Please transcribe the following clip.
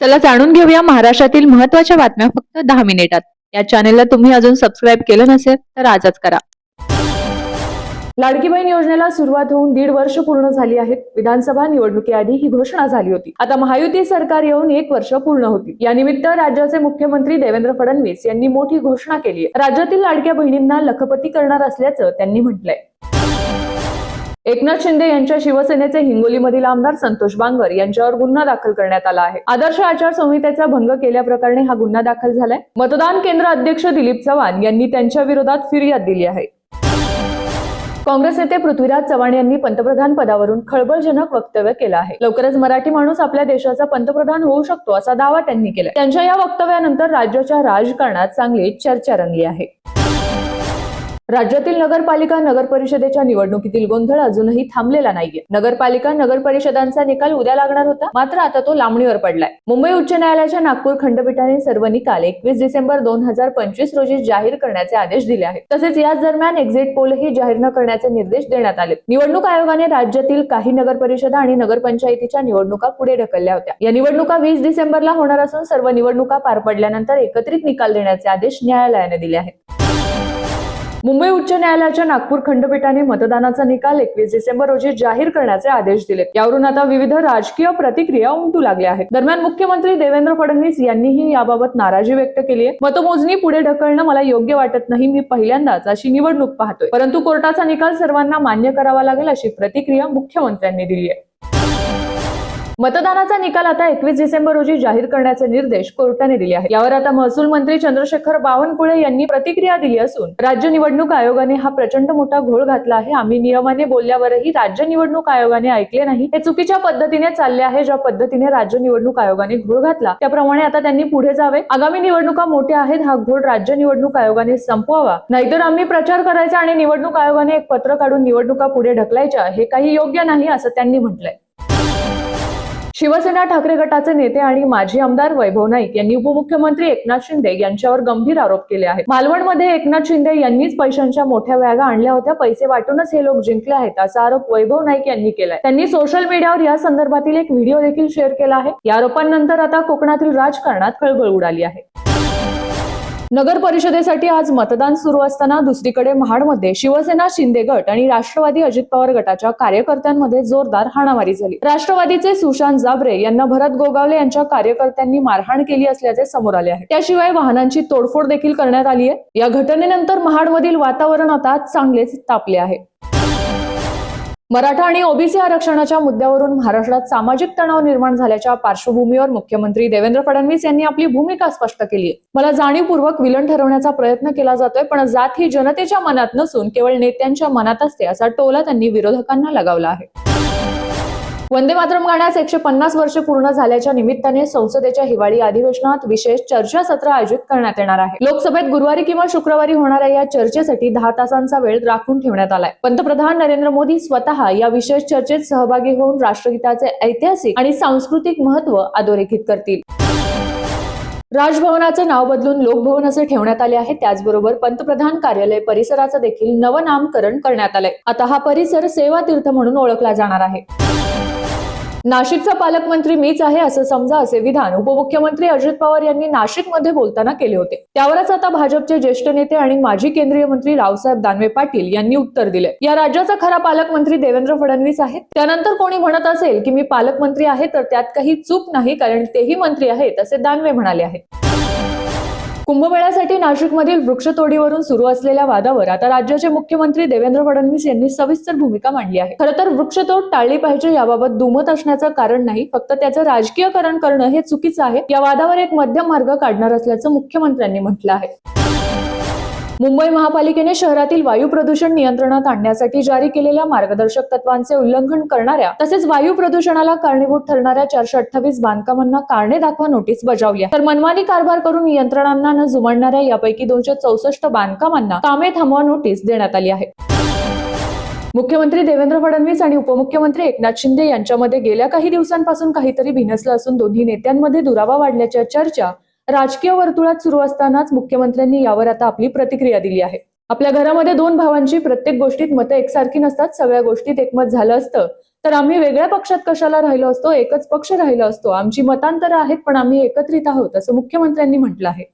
चला जाणून घेऊया महाराष्ट्रातील महत्त्वाच्या बातम्या फक्त दहा मिनिटात. या चॅनेलला तुम्ही अजून सबस्क्राईब केलं नसेल तर आजच करा. लाडकी बहीण योजनेला सुरुवात होऊन दीड वर्ष पूर्ण झाली आहेत. विधानसभा निवडणुकीआधी ही घोषणा झाली होती. आता महायुती सरकार येऊन एक वर्ष पूर्ण होती. या निमित्त राज्याचे मुख्यमंत्री देवेंद्र फडणवीस यांनी मोठी घोषणा केली आहे. राज्यातील लाडक्या बहिणींना लखपती करणार असल्याचं त्यांनी म्हटलंय. एकनाथ शिंदे यांच्या शिवसेनेचे हिंगोलीमधील आमदार संतोष बांगर यांच्यावर गुन्हा दाखल करण्यात आला आहे. आदर्श आचारसंहितेचा भंग केल्याप्रकरणी हा गुन्हा दाखल झालाय. मतदान केंद्र अध्यक्ष दिलीप चव्हाण यांनी त्यांच्या विरोधात फिर्याद दिली आहे. काँग्रेस नेते पृथ्वीराज चव्हाण यांनी पंतप्रधान पदावरून खळबळजनक वक्तव्य केलं आहे. लवकरच मराठी माणूस आपल्या देशाचा पंतप्रधान होऊ शकतो असा दावा त्यांनी केला त्यांच्या या वक्तव्यानंतर राज्याच्या राजकारणात चांगली चर्चा रंगली आहे. राज्यातील नगरपालिका नगर परिषदेच्या निवडणुकीतील गोंधळ अजूनही थांबलेला नाहीये. नगरपालिका नगर परिषदांचा निकाल उद्या लागणार होता मात्र आता तो लांबणीवर पडलाय. मुंबई उच्च न्यायालयाच्या नागपूर खंडपीठाने सर्व निकाल एकवीस डिसेंबर दोन हजार पंचवीस रोजी जाहीर करण्याचे आदेश दिले आहेत. तसेच याच दरम्यान एक्झिट पोलही जाहीर न करण्याचे निर्देश देण्यात आले निवडणूक आयोगाने राज्यातील काही नगर परिषदा आणि नगरपंचायतीच्या निवडणुका पुढे ढकलल्या होत्या. या निवडणुका वीस डिसेंबरला होणार असून सर्व निवडणुका पार पडल्यानंतर एकत्रित निकाल देण्याचे आदेश न्यायालयाने दिले आहेत. मुंबई उच्च न्यायालयाच्या नागपूर खंडपीठाने मतदानाचा निकाल एकवीस डिसेंबर रोजी जाहीर करण्याचे आदेश दिले. यावरून आता विविध राजकीय प्रतिक्रिया उमटू लागल्या आहेत. दरम्यान मुख्यमंत्री देवेंद्र फडणवीस यांनीही याबाबत नाराजी व्यक्त केली आहे. मतमोजणी पुढे ढकलणं मला योग्य वाटत नाही. मी पहिल्यांदाच अशी निवडणूक पाहतोय. परंतु कोर्टाचा निकाल सर्वांना मान्य करावा लागेल अशी प्रतिक्रिया मुख्यमंत्र्यांनी दिली आहे. मतदानाचा निकाल आता एकवीस डिसेंबर रोजी जाहीर करण्याचे निर्देश कोर्टाने दिले आहेत. यावर आता महसूल मंत्री चंद्रशेखर बावनकुळे यांनी प्रतिक्रिया दिली असून राज्य निवडणूक आयोगाने हा प्रचंड मोठा घोळ घातला आहे. आम्ही नियमाने बोलल्यावरही राज्य निवडणूक आयोगाने ऐकले नाही. हे चुकीच्या पद्धतीने चालले आहे ज्या पद्धतीने राज्य निवडणूक आयोगाने घोळ घातला. त्याप्रमाणे आता त्यांनी पुढे जावे. आगामी निवडणुका मोठ्या आहेत हा घोळ राज्य निवडणूक आयोगाने संपवावा. नाहीतर आम्ही प्रचार करायचा आणि निवडणूक आयोगाने एक पत्र काढून निवडणुका पुढे ढकलायच्या हे काही योग्य नाही असं त्यांनी म्हटलंय. शिवसेना ठाकरे गटाचे नेते आणि माजी आमदार वैभव नाईक यांनी उपमुख्यमंत्री एकनाथ शिंदे यांच्यावर गंभीर आरोप केले आहेत. मालवणमध्ये एकनाथ शिंदे यांनीच पैशांच्या मोठ्या व्यागा आणल्या होत्या. पैसे वाटूनच हे लोक जिंकले आहेत असा आरोप वैभव नाईक यांनी केलाय. त्यांनी सोशल मीडियावर या संदर्भातील एक व्हिडिओ देखील शेअर केला आहे. या आरोपांनंतर आता कोकणातील राजकारणात खळबळ उडाली आहे. नगर परिषदेसाठी आज मतदान सुरू असताना दुसरीकडे महाडमध्ये शिवसेना शिंदे गट आणि राष्ट्रवादी अजित पवार गटाच्या कार्यकर्त्यांमध्ये जोरदार हाणामारी झाली. राष्ट्रवादीचे सुशांत जाबरे यांना भरत गोगावले यांच्या कार्यकर्त्यांनी मारहाण केली असल्याचे समोर आले आहे. त्याशिवाय वाहनांची तोडफोड देखील करण्यात आली आहे. या घटनेनंतर महाडमधील वातावरण आता चांगलेच तापले आहे. मराठा आणि ओबीसी आरक्षणाच्या मुद्द्यावरून महाराष्ट्रात सामाजिक तणाव निर्माण झाल्याच्या पार्श्वभूमीवर मुख्यमंत्री देवेंद्र फडणवीस यांनी आपली भूमिका स्पष्ट केली आहे मला जाणीवपूर्वक विलन ठरवण्याचा प्रयत्न केला जातोय पण जात ही जनतेच्या मनात नसून केवळ नेत्यांच्या मनात असते असा टोला त्यांनी विरोधकांना लगावला आहे. वंदे मातरम गाण्यास एकशे पन्नास वर्षे पूर्ण झाल्याच्या निमित्ताने संसदेच्या हिवाळी अधिवेशनात विशेष चर्चासत्र आयोजित करण्यात येणार आहे. लोकसभेत गुरुवारी किंवा शुक्रवारी होणाऱ्या या चर्चेसाठी दहा तासांचा वेळ राखून ठेवण्यात आलाय. पंतप्रधान नरेंद्र मोदी स्वतः या विशेष चर्चेत सहभागी होऊन राष्ट्रगीताचे ऐतिहासिक आणि सांस्कृतिक महत्त्व अधोरेखित करतील. राजभवनाचे नाव बदलून लोकभवन असे ठेवण्यात आले आहे. त्याचबरोबर पंतप्रधान कार्यालय परिसराचं देखील नवनामकरण करण्यात आलंय. आता हा परिसर सेवा तीर्थ म्हणून ओळखला जाणार आहे. नाशिकचा पालकमंत्री मीच आहे असं समजा असे विधान उपमुख्यमंत्री अजित पवार यांनी नाशिकमध्ये बोलताना केले होते. त्यावरच आता भाजपचे ज्येष्ठ नेते आणि माजी केंद्रीय मंत्री रावसाहेब दानवे पाटील यांनी उत्तर दिले. या राज्याचा खरा पालकमंत्री देवेंद्र फडणवीस आहेत. त्यानंतर कोणी म्हणत असेल की मी पालकमंत्री आहे तर त्यात काही चूक नाही कारण तेही मंत्री आहेत असे दानवे म्हणाले आहेत. कुंभमेळ्यासाठी नाशिकमधील वृक्षतोडीवरून सुरू असलेल्या वादावर आता राज्याचे मुख्यमंत्री देवेंद्र फडणवीस यांनी सविस्तर भूमिका मांडली आहे. खरं तर वृक्षतोड टाळली पाहिजे याबाबत दुमत असण्याचं कारण नाही फक्त त्याचं राजकीयकरण करणं हे चुकीचं आहे. या वादावर एक मध्यम मार्ग काढणार असल्याचं मुख्यमंत्र्यांनी म्हटलं आहे. मुंबई महापालिकेने शहरातील वायू प्रदूषण नियंत्रणात आणण्यासाठी जारी केलेल्या मार्गदर्शक तत्वांचे उल्लंघन करणाऱ्या तसेच वायू प्रदूषणाला कारणीभूत ठरणाऱ्या चारशे अठ्ठावीस बांधकामांना कारणे दाखवा नोटीस बजावली आहे. तर मनमानी कारभार करून यंत्रणांना न जुमडणाऱ्या यापैकी दोनशे चौसष्ट बांधकामांना कामे थांबवा नोटीस देण्यात आली आहे. मुख्यमंत्री देवेंद्र फडणवीस आणि उपमुख्यमंत्री एकनाथ शिंदे यांच्यामध्ये गेल्या काही दिवसांपासून काहीतरी भिनसलं असून दोन्ही नेत्यांमध्ये दुरावा वाढल्याच्या चर्चा राजकीय वर्तुळात सुरू असतानाच मुख्यमंत्र्यांनी यावर आता आपली प्रतिक्रिया दिली आहे. आपल्या घरामध्ये दोन भावांची प्रत्येक गोष्टीत मतं एकसारखी नसतात सगळ्या गोष्टीत एकमत झालं असतं. तर आम्ही वेगळ्या पक्षात कशाला राहिलो असतो? एकच पक्ष राहिलो असतो. आमची मतांतर आहेत पण आम्ही एकत्रित आहोत असं मुख्यमंत्र्यांनी म्हटलं आहे.